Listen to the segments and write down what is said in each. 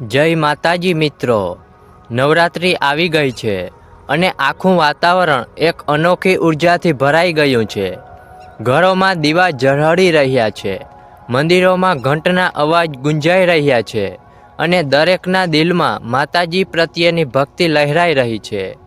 જય માતાજી મિત્રો. નવરાત્રિ આવી ગઈ છે અને આખું વાતાવરણ એક અનોખી ઉર્જાથી ભરાઈ ગયું છે. ઘરોમાં દીવા ઝળહળી રહ્યા છે. મંદિરોમાં ઘંટના અવાજ ગુંજાઈ રહ્યા છે અને દરેકના દિલમાં માતાજી પ્રત્યેની ભક્તિ લહેરાઈ રહી છે.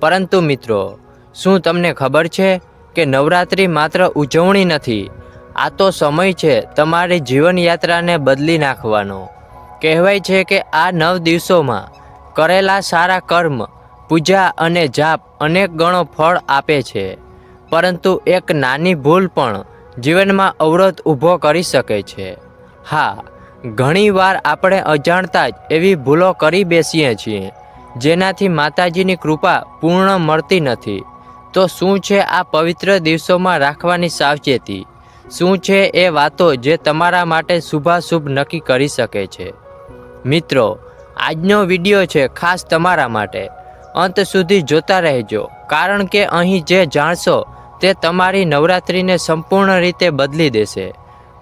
પરંતુ મિત્રો, શું તમને ખબર છે કે નવરાત્રિ માત્ર ઉજવણી નથી, આ તો સમય છે તમારી જીવનયાત્રાને બદલી નાખવાનો. કહેવાય છે કે આ નવ દિવસોમાં કરેલા સારા કર્મ, પૂજા અને જાપ અનેક ગણો ફળ આપે છે. પરંતુ એક નાની ભૂલ પણ જીવનમાં અવરોધ ઊભો કરી શકે છે. હા ઘણીવાર આપણે અજાણતા જ એવી ભૂલો કરી બેસીએ છીએ, જેનાથી માતાજીની કૃપા પૂર્ણ મળતી નથી. તો શું છે આ પવિત્ર દિવસોમાં રાખવાની સાવચેતી? શું છે એ વાતો જે તમારા માટે શુભાશુભ નક્કી કરી શકે છે? મિત્રો, આજનો વીડિયો છે ખાસ તમારા માટે. અંત સુધી જોતા રહેજો, કારણ કે અહીં જે જાણશો તે તમારી નવરાત્રિને સંપૂર્ણ રીતે બદલી દેશે.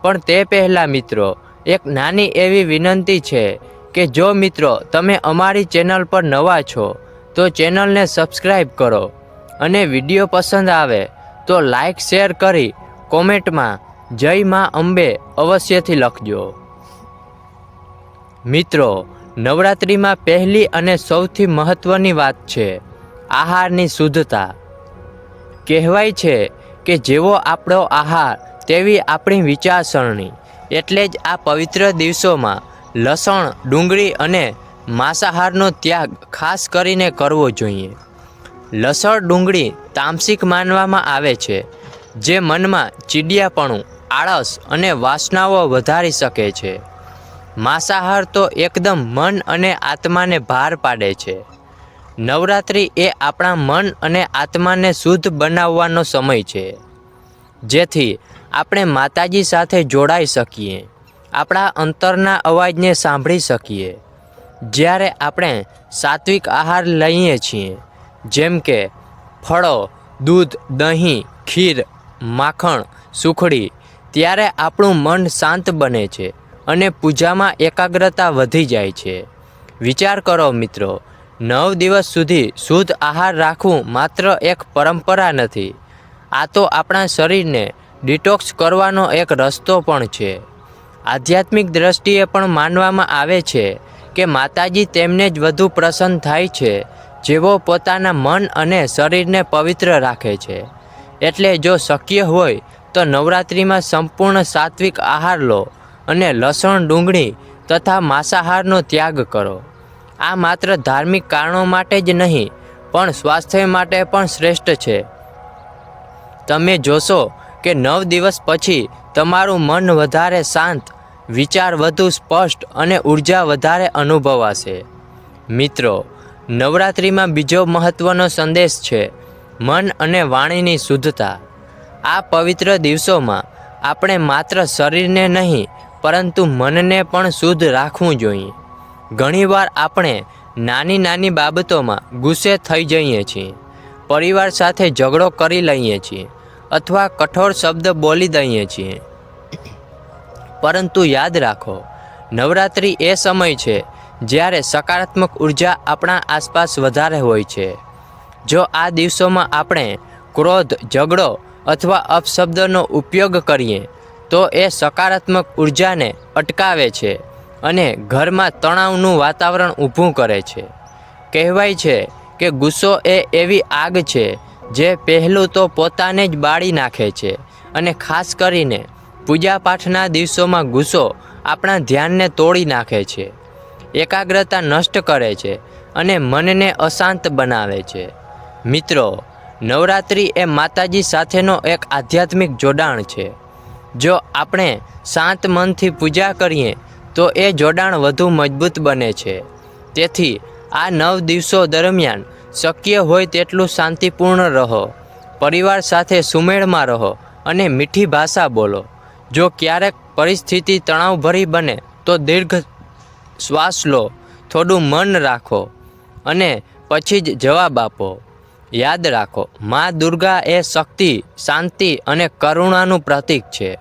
પણ તે પહેલાં મિત્રો, એક નાની એવી વિનંતી છે કે જો મિત્રો, તમે અમારી ચેનલ પર નવા છો, તો ચેનલને સબસ્ક્રાઈબ કરો. અને વીડિયો પસંદ આવે, તો લાઈક શેર કરી કોમેન્ટમાં જય મા અંબે અવશ્યથી લખજો. મિત્રો, નવરાત્રિમાં પહેલી અને સૌથી મહત્ત્વની વાત છે આહારની શુદ્ધતા. કહેવાય છે કે જેવો આપણો આહાર, તેવી આપણી વિચારસરણી. એટલે જ આ પવિત્ર દિવસોમાં લસણ, ડુંગળી અને માંસાહારનો ત્યાગ ખાસ કરીને કરવો જોઈએ. લસણ, ડુંગળી તામસિક માનવામાં આવે છે, જે મનમાં ચીડિયાપણું, આળસ અને વાસનાઓ વધારી શકે છે. માંસાહાર તો એકદમ મન અને આત્માને ભાર પાડે છે. નવરાત્રિ એ આપણા મન અને આત્માને શુદ્ધ બનાવવાનો સમય છે. જેથી આપણે માતાજી સાથે જોડાઈ શકીએ, આપણા અંતરના અવાજને સાંભળી શકીએ. જ્યારે આપણે સાત્વિક આહાર લઈએ છીએ, જેમ કે ફળો, દૂધ, દહીં, ખીર, માખણ, સુખડી, ત્યારે આપણું મન શાંત બને છે. અને પૂજામાં એકાગ્રતા વધી જાય છે. વિચાર કરો મિત્રો, નવ દિવસ સુધી શુદ્ધ આહાર રાખવું માત્ર એક પરંપરા નથી. આ તો આપણા શરીરને ડિટોક્સ કરવાનો એક રસ્તો પણ છે. આધ્યાત્મિક દ્રષ્ટિએ પણ માનવામાં આવે છે કે માતાજી તેમને જ વધુ પ્રસન્ન થાય છે, જેઓ પોતાના મન અને શરીરને પવિત્ર રાખે છે. એટલે જો શક્ય હોય તો નવરાત્રિમાં સંપૂર્ણ સાત્વિક આહાર લો અને લસણ, ડુંગળી તથા માંસાહારનો ત્યાગ કરો. આ માત્ર ધાર્મિક કારણો માટે જ નહીં, પણ સ્વાસ્થ્ય માટે પણ શ્રેષ્ઠ છે. તમે જોશો કે નવ દિવસ પછી તમારું મન વધારે શાંત, વિચાર વધુ સ્પષ્ટ અને ઊર્જા વધારે અનુભવાશે. મિત્રો, નવરાત્રિમાં બીજો મહત્ત્વનો સંદેશ છે, મન અને વાણીની શુદ્ધતા. આ પવિત્ર દિવસોમાં આપણે માત્ર શરીરને નહીં પરંતુ મનને પણ શુદ્ધ રાખવું જોઈએ. ઘણીવાર આપણે નાની નાની બાબતોમાં ગુસ્સે થઈ જઈએ છીએ, પરિવાર સાથે ઝઘડો કરી લઈએ છીએ અથવા કઠોર શબ્દ બોલી દઈએ છીએ. પરંતુ યાદ રાખો, નવરાત્રિ એ સમય છે જ્યારે સકારાત્મક ઊર્જા આપણા આસપાસ વધારે હોય છે. જો આ દિવસોમાં આપણે ક્રોધ, ઝઘડો અથવા અપશબ્દનો ઉપયોગ કરીએ તો એ સકારાત્મક ઉર્જાને અટકાવે છે અને ઘરમાં તણાવનું વાતાવરણ ઊભું કરે છે. કહેવાય છે કે ગુસ્સો એ એવી આગ છે જે પહેલું તો પોતાને જ બાળી નાખે છે અને ખાસ કરીને પૂજાપાઠના દિવસોમાં ગુસ્સો આપણા ધ્યાનને તોડી નાખે છે. એકાગ્રતા નષ્ટ કરે છે અને મનને અશાંત બનાવે છે. મિત્રો, નવરાત્રિ એ માતાજી સાથેનો એક આધ્યાત્મિક જોડાણ છે. જો આપણે શાંત મનથી પૂજા કરીએ, તો એ જોડાણ વધુ મજબૂત બને છે. તેથી, આ નવ દિવસો દરમિયાન શક્ય હોય તેટલું શાંતિપૂર્ણ રહો. પરિવાર સાથે સુમેળમાં રહો અને મીઠી ભાષા બોલો. જો ક્યારેક પરિસ્થિતિ તણાવભરી બને, તો દીર્ઘ શ્વાસ લો, થોડું મન રાખો અને પછી જ જવાબ આપો. યાદ રાખો, મા દુર્ગા એ શક્તિ, શાંતિ અને કરુણાનું પ્રતીક છે.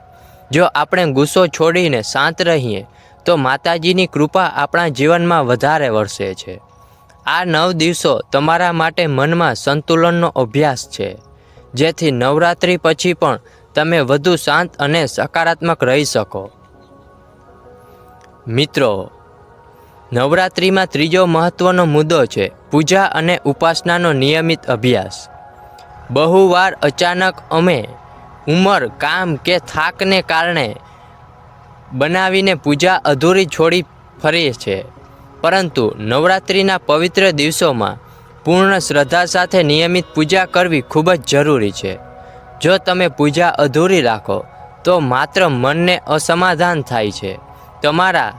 જો આપણે ગુસ્સો છોડીને શાંત રહીએ, તો માતાજીની કૃપા આપણા જીવનમાં વધારે વરસે છે. આ નવ દિવસો તમારા માટે મનમાં સંતુલનનો અભ્યાસ છે. જેથી નવરાત્રિ પછી પણ તમે વધુ શાંત અને સકારાત્મક રહી શકો. મિત્રો, નવરાત્રિમાં ત્રીજો મહત્વનો મુદ્દો છે પૂજા અને ઉપાસનાનો નિયમિત અભ્યાસ. બહુવાર અચાનક અમે ઉંમર, કામ કે થાકને કારણે બનાવીને પૂજા અધૂરી છોડી ફરીએ છે પરંતુ નવરાત્રિના પવિત્ર દિવસોમાં પૂર્ણ શ્રદ્ધા સાથે નિયમિત પૂજા કરવી ખૂબ જ જરૂરી છે. જો તમે પૂજા અધૂરી રાખો, તો માત્ર મનને અસમાધાન થાય છે. તમારા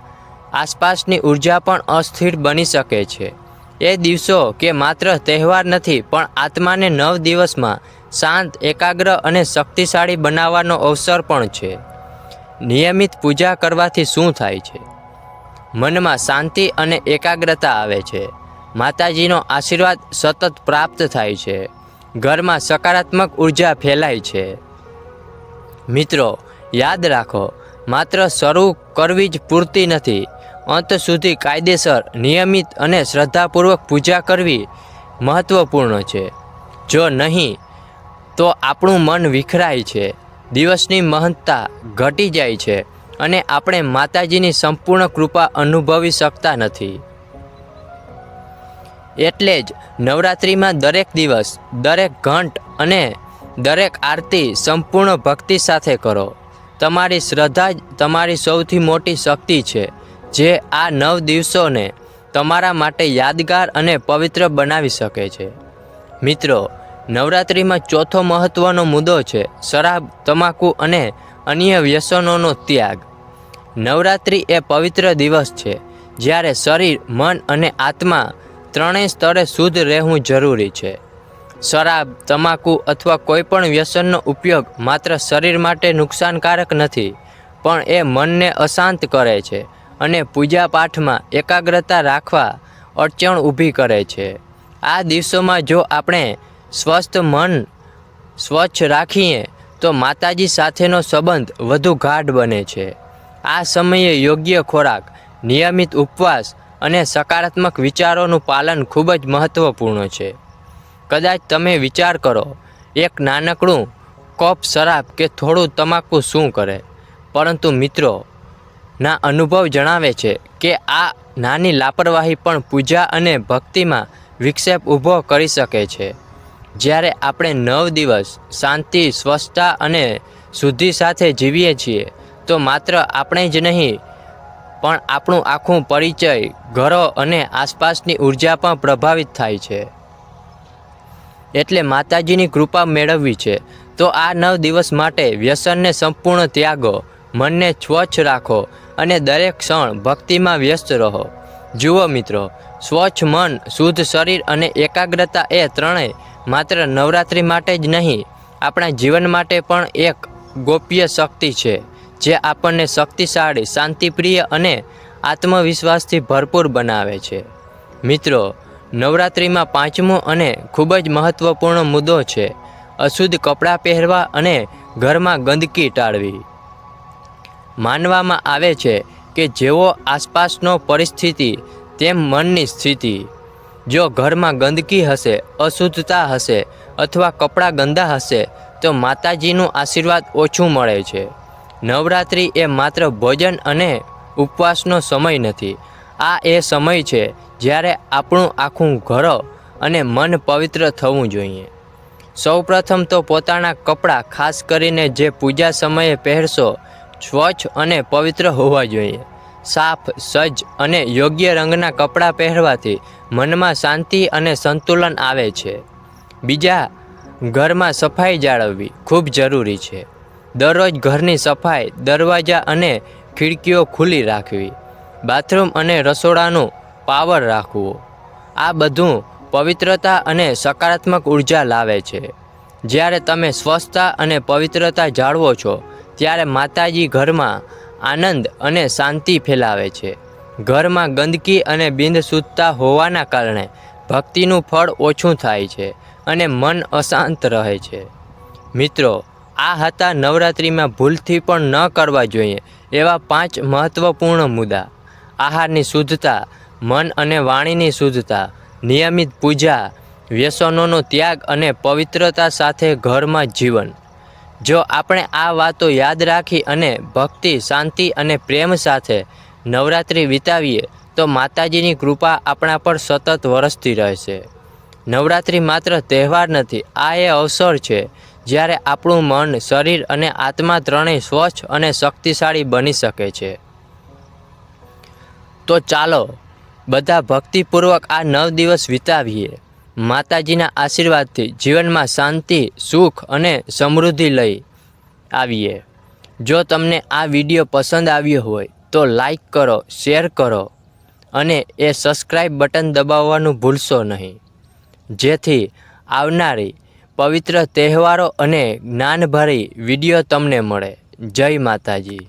આસપાસની ઊર્જા પણ અસ્થિર બની શકે છે. એ દિવસો કે માત્ર તહેવાર નથી, પણ આત્માને નવ દિવસમાં શાંત, એકાગ્ર અને શક્તિશાળી બનાવવાનો અવસર પણ છે. નિયમિત પૂજા કરવાથી શું થાય છે? મનમાં શાંતિ અને એકાગ્રતા આવે છે. માતાજીનો આશીર્વાદ સતત પ્રાપ્ત થાય છે. ઘરમાં સકારાત્મક ઊર્જા ફેલાય છે. મિત્રો, યાદ રાખો માત્ર શરૂ કરવી જ પૂરતી નથી. અંત સુધી કાયદેસર, નિયમિત અને શ્રદ્ધાપૂર્વક પૂજા કરવી મહત્ત્વપૂર્ણ છે. જો નહીં, તો આપણું મન વિખરાય છે. દિવસની મહત્તા ઘટી જાય છે અને આપણે માતાજીની સંપૂર્ણ કૃપા અનુભવી શકતા નથી. એટલે જ નવરાત્રિમાં દરેક દિવસ, દરેક ઘંટ અને દરેક આરતી સંપૂર્ણ ભક્તિ સાથે કરો. તમારી શ્રદ્ધા તમારી સૌથી મોટી શક્તિ છે, જે આ નવ દિવસોને તમારા માટે યાદગાર અને પવિત્ર બનાવી શકે છે. મિત્રો, નવરાત્રિમાં ચોથો મહત્ત્વનો મુદ્દો છે શરાબ, તમાકુ અને અન્ય વ્યસનોનો ત્યાગ. નવરાત્રિ એ પવિત્ર દિવસ છે, જ્યારે શરીર, મન અને આત્મા ત્રણેય સ્તરે શુદ્ધ રહેવું જરૂરી છે. શરાબ, તમાકુ અથવા કોઈપણ વ્યસનનો ઉપયોગ માત્ર શરીર માટે નુકસાનકારક નથી, પણ એ મનને અશાંત કરે છે અને પૂજા પાઠમાં એકાગ્રતા રાખવા અડચણ ઊભી કરે છે. આ દિવસોમાં જો આપણે સ્વસ્થ મન સ્વચ્છ રાખીએ, તો માતાજી સાથેનો સંબંધ વધુ ગાઢ બને છે. આ સમયે યોગ્ય ખોરાક, નિયમિત ઉપવાસ અને સકારાત્મક વિચારોનું પાલન ખૂબ જ મહત્ત્વપૂર્ણ છે. કદાચ તમે વિચાર કરો, એક નાનકડું કપ શરાબ કે થોડું તમાકુ શું કરે? પરંતુ મિત્રો, ના અનુભવ જણાવે છે કે આ નાની લાપરવાહી પણ પૂજા અને ભક્તિમાં વિક્ષેપ ઊભો કરી શકે છે. જ્યારે આપણે નવ દિવસ શાંતિ, સ્વચ્છતા અને શુદ્ધિ સાથે જીવીએ છીએ, તો માત્ર આપણે જ નહીં, પણ આપણું આખું પરિચય, ઘરો અને આસપાસની ઊર્જા પણ પ્રભાવિત થાય છે. એટલે માતાજીની કૃપા મેળવવી છે. તો આ નવ દિવસ માટે વ્યસનને સંપૂર્ણ ત્યાગો, મનને સ્વચ્છ રાખો અને દરેક ક્ષણ ભક્તિમાં વ્યસ્ત રહો. જુઓ મિત્રો, સ્વચ્છ મન, શુદ્ધ શરીર અને એકાગ્રતા એ ત્રણેય માત્ર નવરાત્રિ માટે જ નહીં, આપણા જીવન માટે પણ એક ગોપ્ય શક્તિ છે, જે આપણને શક્તિશાળી, શાંતિપ્રિય અને આત્મવિશ્વાસથી ભરપૂર બનાવે છે. મિત્રો નવરાત્રિમાં પાંચમો અને ખૂબ જ મહત્ત્વપૂર્ણ મુદ્દો છે, અશુદ્ધ કપડાં પહેરવા અને ઘરમાં ગંદકી ટાળવી. માનવામાં આવે છે કે જેવો આસપાસનો પરિસ્થિતિ, તેમ મનની સ્થિતિ. જો ઘરમાં ગંદકી હશે, અશુદ્ધતા હશે અથવા કપડાં ગંદા હશે, તો માતાજીનું આશીર્વાદ ઓછું મળે છે. નવરાત્રિ એ માત્ર ભોજન અને ઉપવાસનો સમય નથી આ એ સમય છે જ્યારે આપણું આખું ઘર અને મન પવિત્ર થવું જોઈએ. સૌપ્રથમ તો પોતાના કપડાં, ખાસ કરીને જે પૂજા સમયે પહેરશો, સ્વચ્છ અને પવિત્ર હોવા જોઈએ. સાફ, સજ્જ અને યોગ્ય રંગના કપડાં પહેરવાથી મનમાં શાંતિ અને સંતુલન આવે છે. બીજા, ઘરમાં સફાઈ જાળવવી ખૂબ જરૂરી છે. દરરોજ ઘરની સફાઈ, દરવાજા અને ખિડકીઓ ખુલ્લી રાખવી. બાથરૂમ અને રસોડાનું પાવર રાખવું. આ બધું પવિત્રતા અને સકારાત્મક ઊર્જા લાવે છે. જ્યારે તમે સ્વસ્થતા અને પવિત્રતા જાળવો છો, ત્યારે માતાજી ઘરમાં આનંદ અને શાંતિ ફેલાવે છે. ઘરમાં ગંદકી અને બિનશુદ્ધતા હોવાના કારણે ભક્તિનું ફળ ઓછું થાય છે અને મન અશાંત રહે છે. મિત્રો, આ હતા નવરાત્રિમાં ભૂલથી પણ ન કરવા જોઈએ એવા પાંચ મહત્ત્વપૂર્ણ મુદ્દા. આહારની શુદ્ધતા, મન અને વાણીની શુદ્ધતા, નિયમિત પૂજા, વ્યસનોનો ત્યાગ અને પવિત્રતા સાથે ઘરમાં જીવન. જો આપણે આ વાતો યાદ રાખી અને ભક્તિ, શાંતિ અને પ્રેમ સાથે નવરાત્રિ વિતાવીએ, તો માતાજીની કૃપા આપણા પર સતત વરસતી રહેશે. નવરાત્રિ માત્ર તહેવાર નથી, આ એ અવસર છે જ્યારે આપણું મન, શરીર અને આત્મા ત્રણેય સ્વચ્છ અને શક્તિશાળી બની શકે છે. તો ચાલો બધા ભક્તિપૂર્વક આ નવ દિવસ વિતાવીએ. માતાજીના આશીર્વાદથી જીવનમાં શાંતિ, સુખ અને સમૃદ્ધિ લઈ આવીએ. જો તમને આ વીડિયો પસંદ આવ્યો હોય તો લાઈક કરો, શેર કરો અને એ સબસ્ક્રાઈબ બટન દબાવવાનું ભૂલશો નહીં. જેથી આવનારી પવિત્ર તહેવારો અને જ્ઞાનભરી વીડિયો તમને મળે. જય માતાજી.